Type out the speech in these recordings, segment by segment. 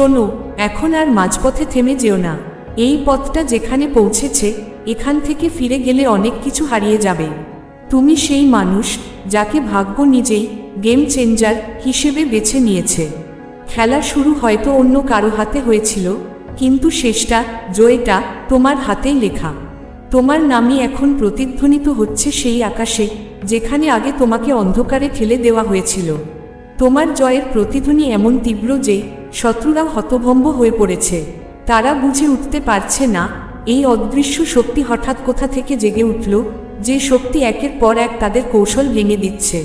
শোনো, এখন আর মাঝপথে থেমে যেও না। এই পথটা যেখানে পৌঁছেছে, এখান থেকে ফিরে গেলে অনেক কিছু হারিয়ে যাবে। তুমি সেই মানুষ যাকে ভাগ্য নিজেই গেম চেঞ্জার হিসেবে বেছে নিয়েছে। খেলা শুরু হয়তো অন্য কারও হাতে হয়েছিল, কিন্তু শেষটা, জয়টা তোমার হাতেই লেখা। তোমার নামই এখন প্রতিধ্বনিত হচ্ছে সেই আকাশে, যেখানে আগে তোমাকে অন্ধকারে ঠেলে দেওয়া হয়েছিল। তোমার জয়ের প্রতিধ্বনি এমন তীব্র যে শত্রুরাও হতভম্ব হয়ে পড়েছে। তারা বুঝে উঠতে পারছে না, এই অদৃশ্য শক্তি হঠাৎ কোথা থেকে জেগে উঠল, যে শক্তি একের পর এক তাদের কৌশল ভেঙে দিচ্ছে।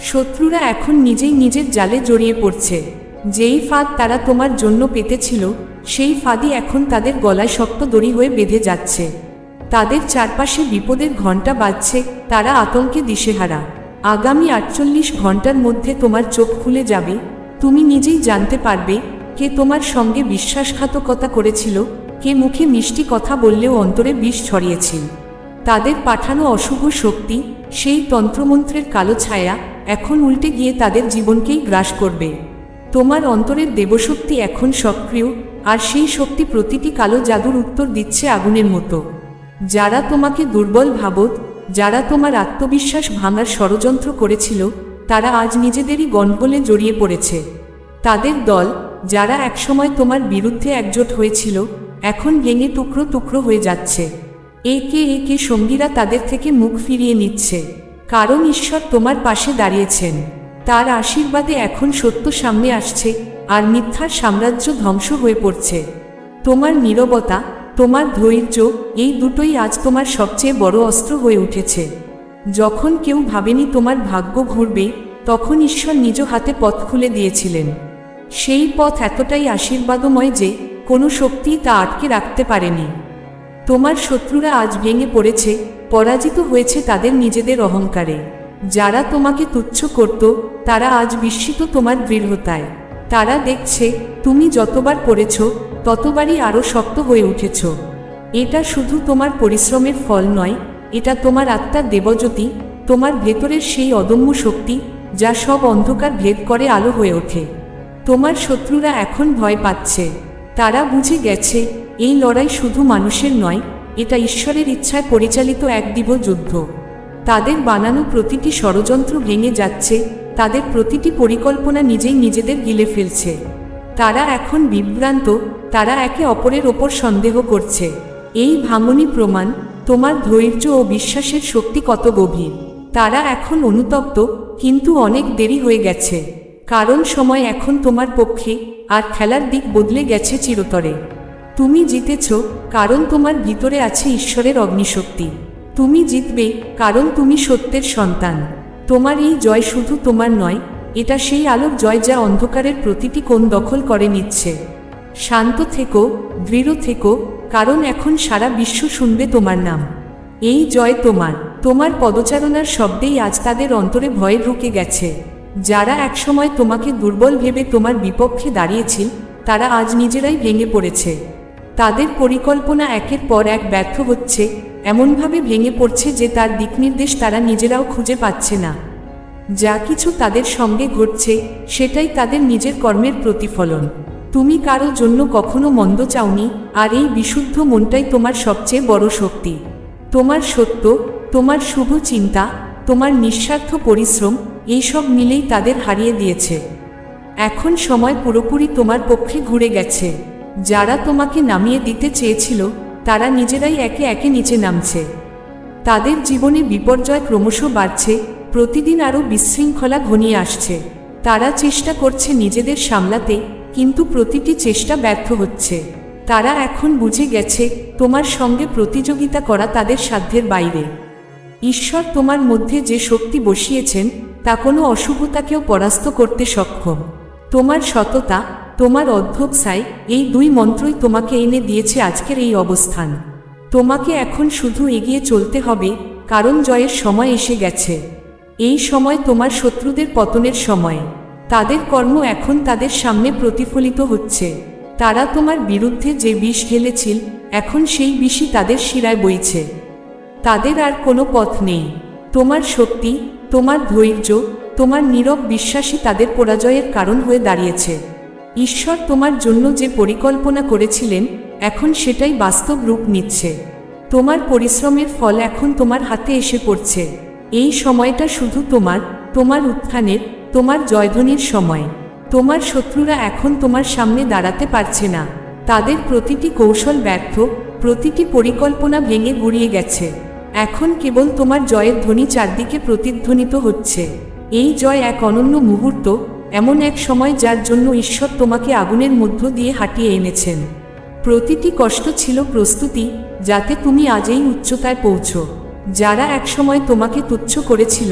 শত্রুরা এখন নিজেই নিজের জালে জড়িয়ে পড়ছে। যেই ফাঁদ তারা তোমার জন্য পেতেছিল, সেই ফাঁদই এখন তাদের গলায় শক্ত দড়ি হয়ে বেঁধে যাচ্ছে। তাদের চারপাশে বিপদের ঘণ্টা বাজছে, তারা আতঙ্কে দিশেহারা। আগামী আটচল্লিশ ঘণ্টার মধ্যে তোমার চোখ খুলে যাবে তুমি নিজেই জানতে পারবে কে তোমার সঙ্গে বিশ্বাসঘাতকতা করেছিল, কে মুখে মিষ্টি কথা বললেও অন্তরে বিষ ছড়িয়েছিল। তাদের পাঠানো অশুভ শক্তি, সেই তন্ত্রমন্ত্রের কালো ছায়া এখন উল্টে গিয়ে তাদের জীবনকেই গ্রাস করবে। তোমার অন্তরের দেবশক্তি এখন সক্রিয়, আর সেই শক্তি প্রতিটি কালো জাদুর উত্তর দিচ্ছে আগুনের মতো। যারা তোমাকে দুর্বল ভাবত, যারা তোমার আত্মবিশ্বাস ভাঙার ষড়যন্ত্র করেছিল, তারা আজ নিজেদেরই গণ্ডগোলে জড়িয়ে পড়েছে। তাদের দল, যারা একসময় তোমার বিরুদ্ধে একজোট হয়েছিল, এখন ভেঙে টুকরো টুকরো হয়ে যাচ্ছে। একে একে সঙ্গীরা তাদের থেকে মুখ ফিরিয়ে নিচ্ছে। কারণ ঈশ্বর তোমার পাশে দাঁড়িয়েছেন। তার আশীর্বাদে এখন সত্য সামনে আসছে আর মিথ্যার সাম্রাজ্য ধ্বংস হয়ে পড়ছে। তোমার নীরবতা, তোমার ধৈর্য, এই দুটোই আজ তোমার সবচেয়ে বড় অস্ত্র হয়ে উঠেছে। যখন কেউ ভাবেনি তোমার ভাগ্য ঘুরবে, তখন ঈশ্বর নিজ হাতে পথ খুলে দিয়েছিলেন। সেই পথ এতটাই আশীর্বাদময় যে কোনো শক্তি তা আটকে রাখতে পারেনি। তোমার শত্রুরা আজ ভেঙে পড়েছে, পরাজিত হয়েছে তাদের নিজেদের অহংকারে। যারা তোমাকে তুচ্ছ করত, তারা আজ বিস্মিত তোমার দৃঢ়তায়। তারা দেখছে, তুমি যতবার পড়েছ, ততবারই আরও শক্ত হয়ে উঠেছ। এটা শুধু তোমার পরিশ্রমের ফল নয়, এটা তোমার আত্মার দেবজ্যোতি, তোমার ভেতরের সেই অদম্য শক্তি, যা সব অন্ধকার ভেদ করে আলো হয়ে ওঠে। তোমার শত্রুরা এখন ভয় পাচ্ছে। তারা বুঝে গেছে, এই লড়াই শুধু মানুষের নয়, এটা ঈশ্বরের ইচ্ছায় পরিচালিত এক দিব যুদ্ধ। তাদের বানানো প্রতিটি ষড়যন্ত্র ভেঙে যাচ্ছে, তাদের প্রতিটি পরিকল্পনা নিজেই নিজেদের গিলে ফেলছে। তারা এখন বিভ্রান্ত, তারা একে অপরের ওপর সন্দেহ করছে। এই ভাঙনি প্রমাণ তোমার ধৈর্য ও বিশ্বাসের শক্তি কত গভীর। তারা এখন অনুতপ্ত, কিন্তু অনেক দেরি হয়ে গেছে। কারণ সময় এখন তোমার পক্ষে, আর খেলার দিক বদলে গেছে চিরতরে। তুমি জিতেছ, কারণ তোমার ভিতরে আছে ঈশ্বরের অগ্নিশক্তি। তুমি জিতবে, কারণ তুমি সত্যের সন্তান। তোমার এই জয় শুধু তোমার নয়, এটা সেই আলোক জয় যা অন্ধকারের প্রতিটি কোণ দখল করে নিচ্ছে। শান্ত থেকো, দৃঢ় থেকো, কারণ এখন সারা বিশ্ব শুনবে তোমার নাম। এই জয় তোমার তোমার পদচারণার শব্দেই আজ তাদের অন্তরে ভয়ে ঢুকে গেছে। যারা একসময় তোমাকে দুর্বল ভেবে তোমার বিপক্ষে দাঁড়িয়েছিল, তারা আজ নিজেরাই ভেঙে পড়েছে। তাদের পরিকল্পনা একের পর এক ব্যর্থ হচ্ছে, এমনভাবে ভেঙে পড়ছে যে তার দিকনির্দেশ তারা নিজেরাও খুঁজে পাচ্ছে না। যা কিছু তাদের সঙ্গে ঘটছে, সেটাই তাদের নিজের কর্মের প্রতিফলন। তুমি কারও জন্য কখনো মন্দ চাওনি, আর এই বিশুদ্ধ মনটাই তোমার সবচেয়ে বড় শক্তি। তোমার সত্য, তোমার শুভ চিন্তা, তোমার নিঃস্বার্থ পরিশ্রম এইসব মিলেই তাদের হারিয়ে দিয়েছে। এখন সময় পুরোপুরি তোমার পক্ষে ঘুরে গেছে। যারা তোমাকে নামিয়ে দিতে চেয়েছিল, তারা নিজেরাই একে একে নিচে নামছে। তাদের জীবনে বিপর্যয় ক্রমশ বাড়ছে, প্রতিদিন আরও বিশৃঙ্খলা ঘনিয়ে আসছে। তারা চেষ্টা করছে নিজেদের সামলাতে, কিন্তু প্রতিটি চেষ্টা ব্যর্থ হচ্ছে। তারা এখন বুঝে গেছে, তোমার সঙ্গে প্রতিযোগিতা করা তাদের সাধ্যের বাইরে। ঈশ্বর তোমার মধ্যে যে শক্তি বসিয়েছেন তা কোনো অশুভতাকেও পরাস্ত করতে সক্ষম। তোমার সততা, তোমার অধ্যবসায় এই দুই মন্ত্রই তোমাকে এনে দিয়েছে আজকের এই অবস্থান। তোমাকে এখন শুধু এগিয়ে চলতে হবে, কারণ জয়ের সময় এসে গেছে। এই সময় তোমার শত্রুদের পতনের সময়। তাদের কর্ম এখন তাদের সামনে প্রতিফলিত হচ্ছে। তারা তোমার বিরুদ্ধে যে বিষ ঢেলেছিল, এখন সেই বিষই তাদের শিরায় বইছে। তাদের আর কোনো পথ নেই। তোমার শক্তি তোমার ধৈর্য, তোমার নীরব বিশ্বাসই তাদের পরাজয়ের কারণ হয়ে দাঁড়িয়েছে। ঈশ্বর তোমার জন্য যে পরিকল্পনা করেছিলেন, এখন সেটাই বাস্তব রূপ নিচ্ছে। তোমার পরিশ্রমের ফল এখন তোমার হাতে এসে পড়ছে। এই সময়টা শুধু তোমার তোমার উত্থানের, তোমার জয়ধ্বনির সময়। তোমার শত্রুরা এখন তোমার সামনে দাঁড়াতে পারছে না। তাদের প্রতিটি কৌশল ব্যর্থ, প্রতিটি পরিকল্পনা ভেঙে গুড়িয়ে গেছে। এখন কেবল তোমার জয়ের ধ্বনি চারদিকে প্রতিধ্বনিত হচ্ছে। এই জয় এক অনন্য মুহূর্ত, এমন এক সময় যার জন্য ঈশ্বর তোমাকে আগুনের মধ্য দিয়ে হাঁটিয়ে এনেছেন। প্রতিটি কষ্ট ছিল প্রস্তুতি, যাতে তুমি আজ এই উচ্চতায় পৌঁছো। যারা একসময় তোমাকে তুচ্ছ করেছিল,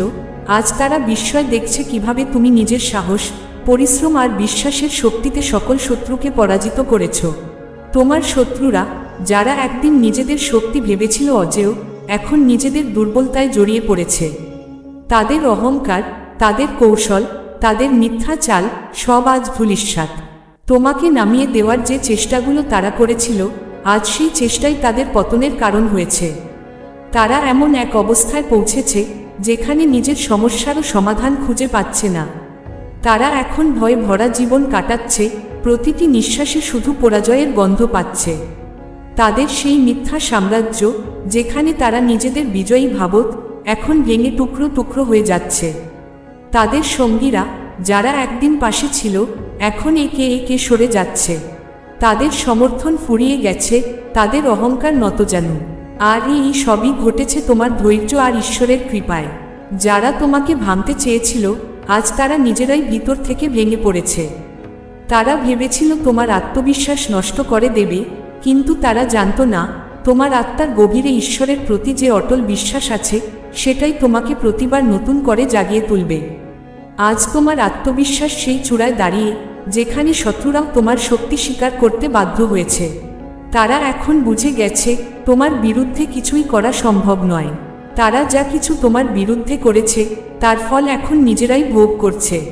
আজ তারা বিস্ময় দেখছে কীভাবে তুমি নিজের সাহস, পরিশ্রম আর বিশ্বাসের শক্তিতে সকল শত্রুকে পরাজিত করেছ। তোমার শত্রুরা, যারা একদিন নিজেদের শক্তি ভেবেছিল অজেয় এখন নিজেদের দুর্বলতায় জড়িয়ে পড়েছে। তাদের অহংকার, তাদের কৌশল, তাদের মিথ্যা চাল সব আজ ভুলিস্বাদ তোমাকে নামিয়ে দেওয়ার যে চেষ্টাগুলো তারা করেছিল, আজ সেই চেষ্টাই তাদের পতনের কারণ হয়েছে। তারা এমন এক অবস্থায় পৌঁছেছে, যেখানে নিজের সমস্যারও সমাধান খুঁজে পাচ্ছে না। তারা এখন ভয়ে ভরা জীবন কাটাচ্ছে, প্রতিটি নিঃশ্বাসে শুধু পরাজয়ের গন্ধ পাচ্ছে। তাদের সেই মিথ্যা সাম্রাজ্য যেখানে তারা নিজেদের বিজয়ী ভাবত এখন ভেঙে টুকরো টুকরো হয়ে যাচ্ছে। তাদের সঙ্গীরা, যারা একদিন পাশে ছিল, এখন একে একে সরে যাচ্ছে। তাদের সমর্থন ফুরিয়ে গেছে, তাদের অহংকার নত যেন। আর এই সবই ঘটেছে তোমার ধৈর্য আর ঈশ্বরের কৃপায়। যারা তোমাকে ভাঙতে চেয়েছিল, আজ তারা নিজেরাই ভিতর থেকে ভেঙে পড়েছে। তারা ভেবেছিল তোমার আত্মবিশ্বাস নষ্ট করে দেবে, কিন্তু তারা জানতো না তোমার আত্মার গভীরে ঈশ্বরের প্রতি যে অটল বিশ্বাস আছে, সেটাই তোমাকে প্রতিবার নতুন করে জাগিয়ে তুলবে। আজ তোমার আত্মবিশ্বাস সেই চূড়ায় দাঁড়িয়ে, যেখানে শত্রুরাও তোমার শক্তি স্বীকার করতে বাধ্য হয়েছে। তারা এখন বুঝে গেছে, তোমার বিরুদ্ধে কিছুই করা সম্ভব নয়। তারা যা কিছু তোমার বিরুদ্ধে করেছে, তার ফল এখন নিজেরাই ভোগ করছে।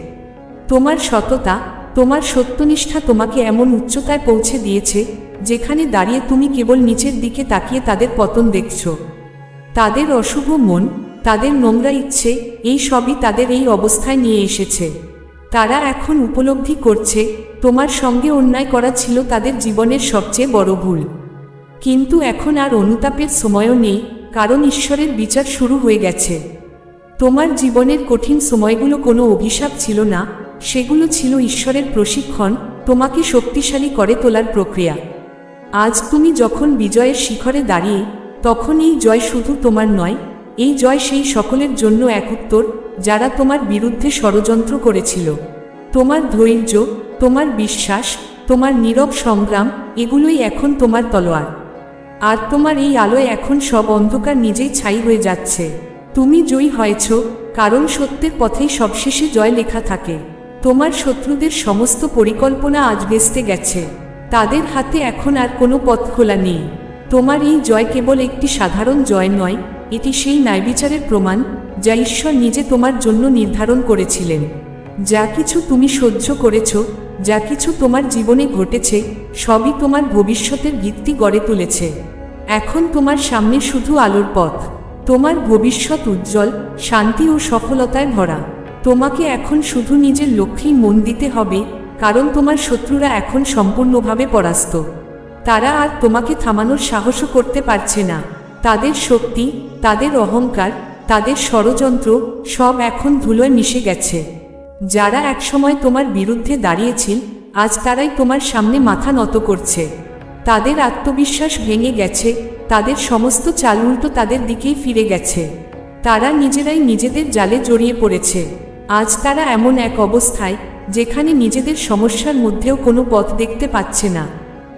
তোমার সততা, তোমার সত্যনিষ্ঠা তোমাকে এমন উচ্চতায় পৌঁছে দিয়েছে যেখানে দাঁড়িয়ে তুমি কেবল নিচের দিকে তাকিয়ে তাদের পতন দেখছ। তাদের অশুভ মন, তাদের নোংরা ইচ্ছে, এই সবই তাদের এই অবস্থায় নিয়ে এসেছে। তারা এখন উপলব্ধি করছে, তোমার সঙ্গে অন্যায় করা ছিল তাদের জীবনের সবচেয়ে বড় ভুল। কিন্তু এখন আর অনুতাপের সময়ও নেই, কারণ ঈশ্বরের বিচার শুরু হয়ে গেছে। তোমার জীবনের কঠিন সময়গুলো কোনো অভিশাপ ছিল না, সেগুলো ছিল ঈশ্বরের প্রশিক্ষণ, তোমাকে শক্তিশালী করে তোলার প্রক্রিয়া। আজ তুমি যখন বিজয়ের শিখরে দাঁড়িয়ে, তখন এই জয় শুধু তোমার নয়, এই জয় সেই সকলের জন্য এক উত্তর, যারা তোমার বিরুদ্ধে ষড়যন্ত্র করেছিল। তোমার ধৈর্য, তোমার বিশ্বাস, তোমার নীরব সংগ্রাম, এগুলোই এখন তোমার তলোয়ার। আর তোমার এই আলোয় এখন সব অন্ধকার নিজেই ছাই হয়ে যাচ্ছে। তুমি জয়ী হয়েছ, কারণ সত্যের পথেই সবশেষে জয় লেখা থাকে। তোমার শত্রুদের সমস্ত পরিকল্পনা আজ ভেস্তে গেছে। তাদের হাতে এখন আর কোনো পথ খোলা নেই। তোমার এই জয় কেবল একটি সাধারণ জয় নয়, এটি সেই ন্যায়বিচারের প্রমাণ, যা ঈশ্বর নিজে তোমার জন্য নির্ধারণ করেছিলেন। যা কিছু তুমি সহ্য করেছ, যা কিছু তোমার জীবনে ঘটেছে, সবই তোমার ভবিষ্যতের ভিত্তি গড়ে তুলেছে। এখন তোমার সামনে শুধু আলোর পথ। তোমার ভবিষ্যৎ উজ্জ্বল, শান্তি ও সফলতায় ভরা। তোমাকে এখন শুধু নিজের লক্ষ্যেই মন দিতে হবে কারণ তোমার শত্রুরা এখন সম্পূর্ণভাবে পরাস্ত। তারা আর তোমাকে থামানোর সাহসও করতে পারছে না। তাদের শক্তি, তাদের অহংকার, তাদের ষড়যন্ত্র সব এখন ধুলোয় মিশে গেছে। যারা একসময় তোমার বিরুদ্ধে দাঁড়িয়েছিল, আজ তারাই তোমার সামনে মাথা নত করছে। তাদের আত্মবিশ্বাস ভেঙে গেছে, তাদের সমস্ত চাল উল্টো তাদের দিকেই ফিরে গেছে। তারা নিজেরাই নিজেদের জালে জড়িয়ে পড়েছে। আজ তারা এমন এক অবস্থায় যেখানে নিজেদের সমস্যার মধ্যেও কোনো পথ দেখতে পাচ্ছে না।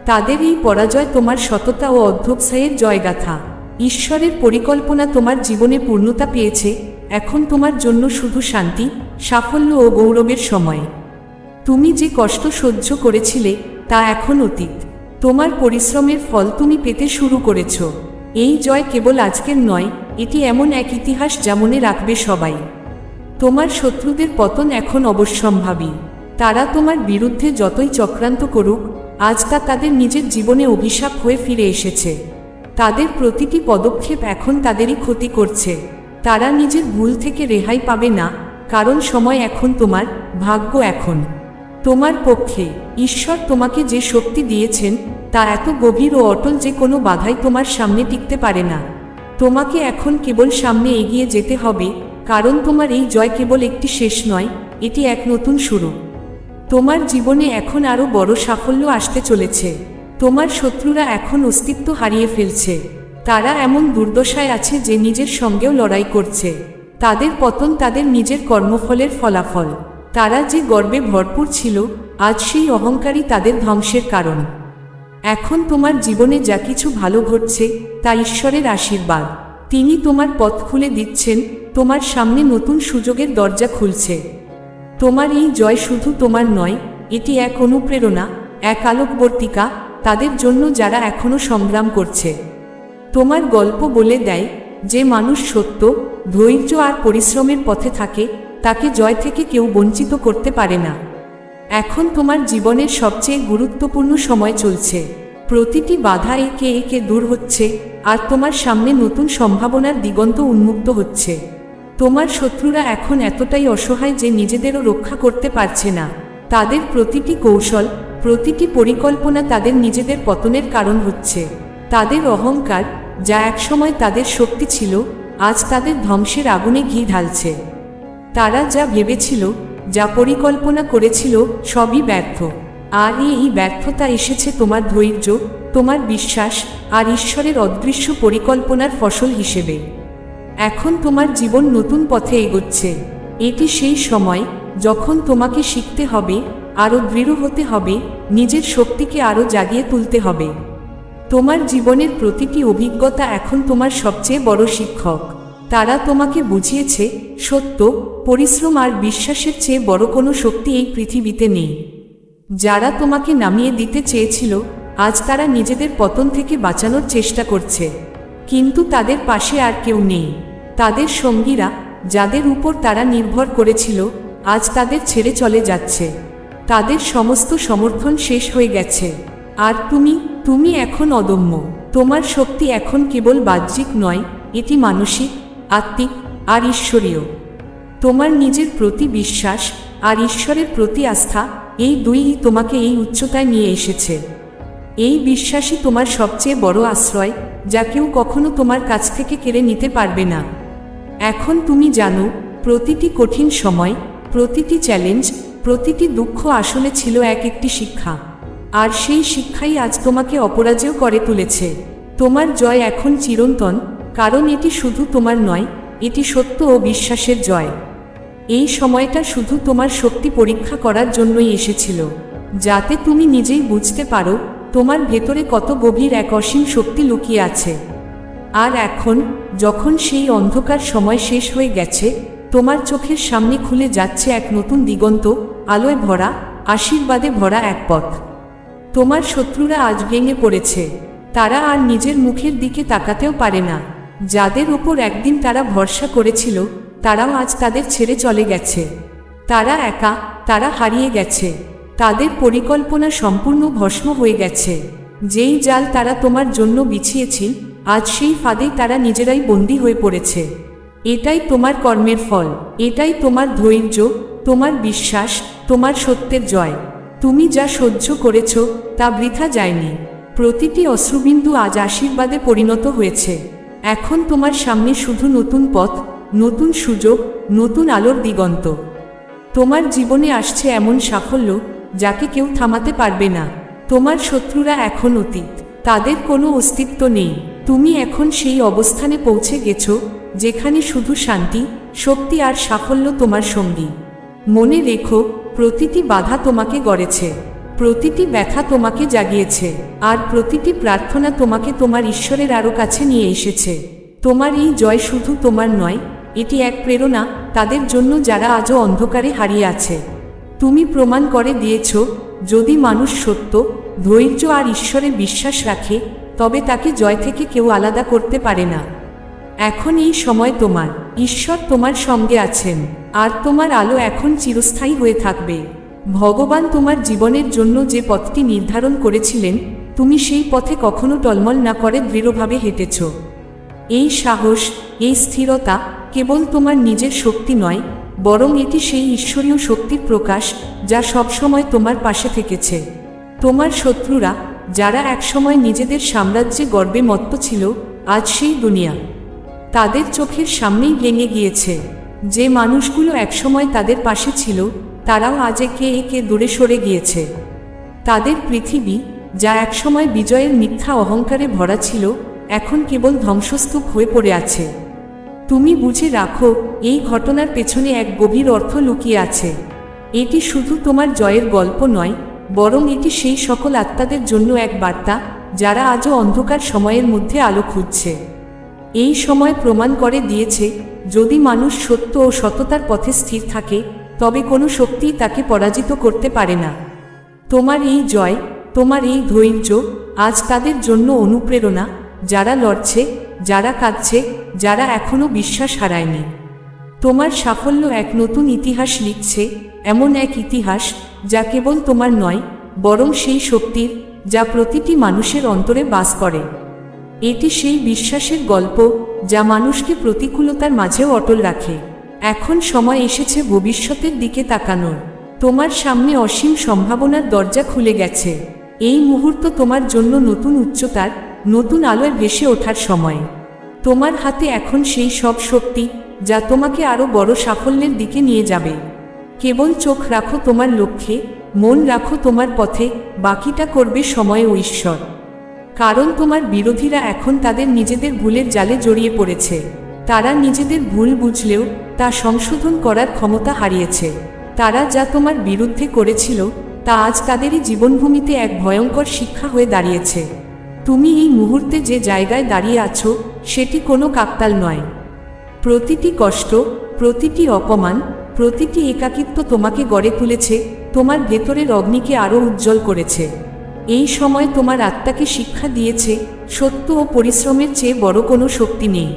তাদের এই পরাজয় তোমার সততা ও অধ্যবসায়ের জয়গাথা। ঈশ্বরের পরিকল্পনা তোমার জীবনে পূর্ণতা পেয়েছে, এখন তোমার জন্য শুধু শান্তি, সাফল্য ও গৌরবের সময়। তুমি যে কষ্ট সহ্য করেছিলে, তা এখন অতীত। তোমার পরিশ্রমের ফল তুমি পেতে শুরু করেছ। এই জয় কেবল আজকের নয়, এটি এমন এক ইতিহাস যা মনে রাখবে সবাই। তোমার শত্রুদের পতন এখন অবশ্যম্ভাবী। তারা তোমার বিরুদ্ধে যতই চক্রান্ত করুক, আজ তা তাদের নিজের জীবনে অভিশাপ হয়ে ফিরে এসেছে। তাদের প্রতিটি পদক্ষেপ এখন তাদেরই ক্ষতি করছে। তারা নিজের ভুল থেকে রেহাই পাবে না, কারণ সময় এখন তোমার, ভাগ্য এখন। তোমার পক্ষে, ঈশ্বর তোমাকে যে শক্তি দিয়েছেন, তা এত গভীর ও অটল যে কোনো বাধাই তোমার সামনে টিকতে পারে না। তোমাকে এখন কেবল সামনে এগিয়ে যেতে হবে কারণ তোমার এই জয় কেবল একটি শেষ নয়, এটি এক নতুন শুরু। তোমার জীবনে এখন আরও বড় সাফল্য আসতে চলেছে। তোমার শত্রুরা এখন অস্তিত্ব হারিয়ে ফেলছে। তারা এমন দুর্দশায় আছে যে নিজের সঙ্গেও লড়াই করছে। তাদের পতন তাদের নিজের কর্মফলের ফলাফল। তারা যে গর্বে ভরপুর ছিল, আজ সেই অহংকারই তাদের ধ্বংসের কারণ। এখন তোমার জীবনে যা কিছু ভালো ঘটছে, তা ঈশ্বরের আশীর্বাদ। তিনি তোমার পথ খুলে দিচ্ছেন তোমার সামনে নতুন সুযোগের দরজা খুলছে। তোমার এই জয় শুধু তোমার নয়, এটি এক অনুপ্রেরণা, এক আলোকবর্তিকা, তাদের জন্য যারা এখনও সংগ্রাম করছে। তোমার গল্প বলে দেয়, যে মানুষ সত্য, ধৈর্য আর পরিশ্রমের পথে থাকে, তাকে জয় থেকে কেউ বঞ্চিত করতে পারে না। এখন তোমার জীবনের সবচেয়ে গুরুত্বপূর্ণ সময় চলছে। প্রতিটি বাধা একে একে দূর হচ্ছে, আর তোমার সামনে নতুন সম্ভাবনার দিগন্ত উন্মুক্ত হচ্ছে। তোমার শত্রুরা এখন এতটাই অসহায় যে নিজেদেরও রক্ষা করতে পারছে না। তাদের প্রতিটি কৌশল, প্রতিটি পরিকল্পনা তাদের নিজেদের পতনের কারণ হচ্ছে। তাদের অহংকার, যা একসময় তাদের শক্তি ছিল, আজ তাদের ধ্বংসের আগুনে ঘি ঢালছে। তারা যা ভেবেছিল, যা পরিকল্পনা করেছিল, সবই ব্যর্থ। আর এই ব্যর্থতা এসেছে তোমার ধৈর্য, তোমার বিশ্বাস আর ঈশ্বরের অদৃশ্য পরিকল্পনার ফসল হিসেবে। এখন তোমার জীবন নতুন পথে এগোচ্ছে। এটি সেই সময় যখন তোমাকে শিখতে হবে, আরও দৃঢ় হতে হবে, নিজের শক্তিকে আরও জাগিয়ে তুলতে হবে। তোমার জীবনের প্রতিটি অভিজ্ঞতা এখন তোমার সবচেয়ে বড় শিক্ষক। তারা তোমাকে বুঝিয়েছে, সত্য, পরিশ্রম আর বিশ্বাসের চেয়ে বড় কোনো শক্তি এই পৃথিবীতে নেই। যারা তোমাকে নামিয়ে দিতে চেয়েছিল, আজ তারা নিজেদের পতন থেকে বাঁচানোর চেষ্টা করছে। কিন্তু তাদের পাশে আর কেউ নেই। তাদের সঙ্গীরা, যাদের উপর তারা নির্ভর করেছিল, আজ তাদের ছেড়ে চলে যাচ্ছে। তাদের সমস্ত সমর্থন শেষ হয়ে গেছে। আর তুমি তুমি এখন অদম্য। তোমার শক্তি এখন কেবল বাহ্যিক নয়, এটি মানসিক, আত্মিক, আর ঈশ্বরীয়। তোমার নিজের প্রতি বিশ্বাস, আর ঈশ্বরের প্রতি আস্থা, এই দুইই তোমাকে এই উচ্চতায় নিয়ে এসেছে। এই বিশ্বাসই তোমার সবচেয়ে বড় আশ্রয়, যা কেউ কখনো তোমার কাছ থেকে কেড়ে নিতে পারবে না। এখন তুমি জানো, প্রতিটি কঠিন সময়, প্রতিটি চ্যালেঞ্জ, প্রতিটি দুঃখ আসলে ছিল এক একটি শিক্ষা। আর সেই শিক্ষাই আজ তোমাকে অপরাজেয় করে তুলেছে। তোমার জয় এখন চিরন্তন, কারণ এটি শুধু তোমার নয়, এটি সত্য ও বিশ্বাসের জয়। এই সময়টা শুধু তোমার শক্তি পরীক্ষা করার জন্যই এসেছিল। যাতে তুমি নিজেই বুঝতে পারো, তোমার ভেতরে কত গভীর এক অসীম শক্তি লুকিয়ে আছে। আর এখন, যখন সেই অন্ধকার সময় শেষ হয়ে গেছে, তোমার চোখের সামনে খুলে যাচ্ছে এক নতুন দিগন্ত, আলোয় ভরা, আশীর্বাদে ভরা এক পথ। তোমার শত্রুরা আজ ভেঙে পড়েছে। তারা আর নিজের মুখের দিকে তাকাতেও পারে না। যাদের ওপর একদিন তারা ভরসা করেছিল, তারাও আজ তাদের ছেড়ে চলে গেছে। তারা একা, তারা হারিয়ে গেছে। তাদের পরিকল্পনা সম্পূর্ণ ভস্ম হয়ে গেছে। যেই জাল তারা তোমার জন্য বিছিয়েছিল আজ সেই ফাঁদে তারা নিজেরাই বন্দী হয়ে পড়েছে। এটাই তোমার কর্মের ফল, এটাই তোমার ধৈর্য, তোমার বিশ্বাস, তোমার সত্যের জয়। তুমি যা সহ্য করেছ, তা বৃথা যায়নি। প্রতিটি অশ্রুবিন্দু আজ আশীর্বাদে পরিণত হয়েছে। এখন তোমার সামনে শুধু নতুন পথ, নতুন সুযোগ, নতুন আলোর দিগন্ত। তোমার জীবনে আসছে এমন সাফল্য, যাকে কেউ থামাতে পারবে না। তোমার শত্রুরা এখন অতীত, তাদের কোনো অস্তিত্ব নেই। তুমি এখন সেই অবস্থানে পৌঁছে গেছো, যেখানে শুধু শান্তি, শক্তি আর সাফল্য তোমার সঙ্গী। মনে রেখো, প্রতিটি বাধা তোমাকে গড়েছে, প্রতিটি ব্যথা তোমাকে জাগিয়েছে, আর প্রতিটি প্রার্থনা তোমাকে তোমার ঈশ্বরের আরও কাছে নিয়ে এসেছে। তোমার এই জয় শুধু তোমার নয়, এটি এক প্রেরণা তাদের জন্য যারা আজও অন্ধকারে হারিয়ে আছে। তুমি প্রমাণ করে দিয়েছ, যদি মানুষ সত্য, ধৈর্য আর ঈশ্বরে বিশ্বাস রাখে তবে তাকে জয় থেকে কেউ আলাদা করতে পারে না। এখন এই সময় তোমার। ঈশ্বর তোমার সঙ্গে আছেন। আর তোমার আলো এখন চিরস্থায়ী হয়ে থাকবে। ভগবান তোমার জীবনের জন্য যে পথটি নির্ধারণ করেছিলেন, তুমি সেই পথে কখনো টলমল না করে দৃঢ়ভাবে হেঁটেছ। এই সাহস, এই স্থিরতা কেবল তোমার নিজের শক্তি নয়, বরং এটি সেই ঈশ্বরীয় শক্তির প্রকাশ যা সবসময় তোমার পাশে থেকেছে। তোমার শত্রুরা যারা একসময় নিজেদের সাম্রাজ্যে গর্বে মত্ত ছিল, আজ সেই দুনিয়া। তাদের চোখের সামনেই ভেঙে গিয়েছে। যে মানুষগুলো একসময় তাদের পাশে ছিল, তারাও আজ একে একে দূরে সরে গিয়েছে। তাদের পৃথিবী, যা একসময় বিজয়ের মিথ্যা অহংকারে ভরা ছিল, এখন কেবল ধ্বংসস্তূপ হয়ে পড়ে আছে। তুমি বুঝে রাখো, এই ঘটনার পেছনে এক গভীর অর্থ লুকিয়ে আছে। এটি শুধু তোমার জয়ের গল্প নয় বরং এটি সেই সকল আত্মাদের জন্য এক বার্তা, যারা আজও অন্ধকার সময়ের মধ্যে আলো খুঁজছে। এই সময় প্রমাণ করে দিয়েছে, যদি মানুষ সত্য ও সততার পথে স্থির থাকে, তবে কোনো শক্তিই তাকে পরাজিত করতে পারে না। তোমার এই জয়, তোমার এই ধৈর্য, আজ তাদের জন্য অনুপ্রেরণা, যারা লড়ছে, যারা কাঁদছে, যারা এখনও বিশ্বাস হারায়নি। তোমার সাফল্য এক নতুন ইতিহাস লিখছে, এমন এক ইতিহাস যা কেবল তোমার নয়, বরং সেই শক্তির, যা প্রতিটি মানুষের অন্তরে বাস করে। এটি সেই বিশ্বাসের গল্প, যা মানুষকে প্রতিকূলতার মাঝেও অটল রাখে। এখন সময় এসেছে ভবিষ্যতের দিকে তাকানোর। তোমার সামনে অসীম সম্ভাবনার দরজা খুলে গেছে। এই মুহূর্ত তোমার জন্য নতুন উচ্চতার, নতুন আলোয় ভেসে ওঠার সময়। তোমার হাতে এখন সেই সব শক্তি, যা তোমাকে আরও বড় সাফল্যের দিকে নিয়ে যাবে। কেবল চোখ রাখো তোমার লক্ষ্যে, মন রাখো তোমার পথে, বাকিটা করবে সময় ও ঈশ্বর। কারণ তোমার বিরোধীরা এখন তাদের নিজেদের ভুলের জালে জড়িয়ে পড়েছে। তারা নিজেদের ভুল বুঝলেও তা সংশোধন করার ক্ষমতা হারিয়েছে। তারা যা তোমার বিরুদ্ধে করেছিল, তা আজ তাদেরই জীবনভূমিতে এক ভয়ঙ্কর শিক্ষা হয়ে দাঁড়িয়েছে। তুমি এই মুহূর্তে যে জায়গায় দাঁড়িয়ে আছো, সেটি কোনো কাকতাল নয়। প্রতিটি কষ্ট, প্রতিটি অপমান প্রতিটি একাকিত্ব তোমাকে গড়ে তুলেছে, তোমার ভেতরের অগ্নিকে আরও উজ্জ্বল করেছে। এই সময় তোমার আত্মাকে শিক্ষা দিয়েছে, সত্য ও পরিশ্রমের চেয়ে বড় কোনো শক্তি নেই।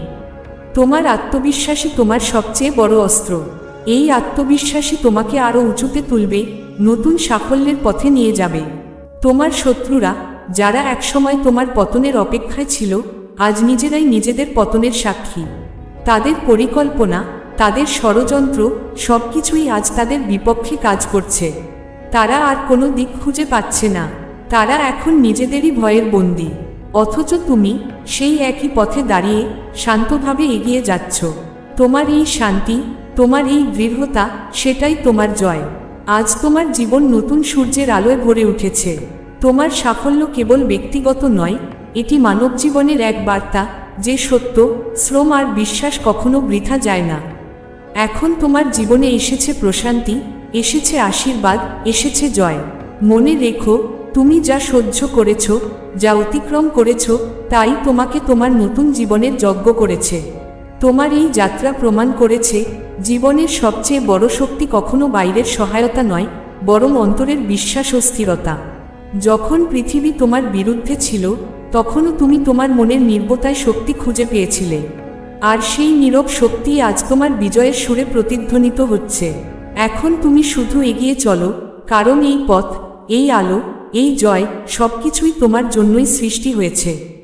তোমার আত্মবিশ্বাসী তোমার সবচেয়ে বড় অস্ত্র। এই আত্মবিশ্বাসী তোমাকে আরও উঁচুতে তুলবে, নতুন সাফল্যের পথে নিয়ে যাবে। তোমার শত্রুরা, যারা একসময় তোমার পতনের অপেক্ষায় ছিল, আজ নিজেরাই নিজেদের পতনের সাক্ষী। তাদের পরিকল্পনা তাদের ষড়যন্ত্র সবকিছুই আজ তাদের বিপক্ষে কাজ করছে। তারা আর কোনো দিক খুঁজে পাচ্ছে না। তারা এখন নিজেদেরই ভয়ের বন্দি। অথচ তুমি সেই একই পথে দাঁড়িয়ে শান্তভাবে এগিয়ে যাচ্ছ। তোমার এই শান্তি, তোমার এই দৃঢ়তা, সেটাই তোমার জয়। আজ তোমার জীবন নতুন সূর্যের আলোয় ভরে উঠেছে। তোমার সাফল্য কেবল ব্যক্তিগত নয়, এটি মানব জীবনের এক বার্তা যে সত্য, শ্রম আর বিশ্বাস কখনো বৃথা যায় না। এখন তোমার জীবনে এসেছে প্রশান্তি, এসেছে আশীর্বাদ, এসেছে জয়। মনে রেখো, তুমি যা সহ্য করেছ, যা অতিক্রম করেছ, তাই তোমাকে তোমার নতুন জীবনের যজ্ঞ করেছে। তোমার এই যাত্রা প্রমাণ করেছে, জীবনের সবচেয়ে বড় শক্তি কখনো বাইরের সহায়তা নয়, বরং অন্তরের বিশ্বাস ও স্থিরতা। যখন পৃথিবী তোমার বিরুদ্ধে ছিল, তখনও তুমি তোমার মনের নির্বতায় শক্তি খুঁজে পেয়েছিলে। আর সেই নীরব শক্তি আজ তোমার বিজয়ের সুরে প্রতিধ্বনিত হচ্ছে। এখন তুমি শুধু এগিয়ে চলো, কারণ এই পথ, এই আলো, এই জয় সবকিছুই তোমার জন্যই সৃষ্টি হয়েছে।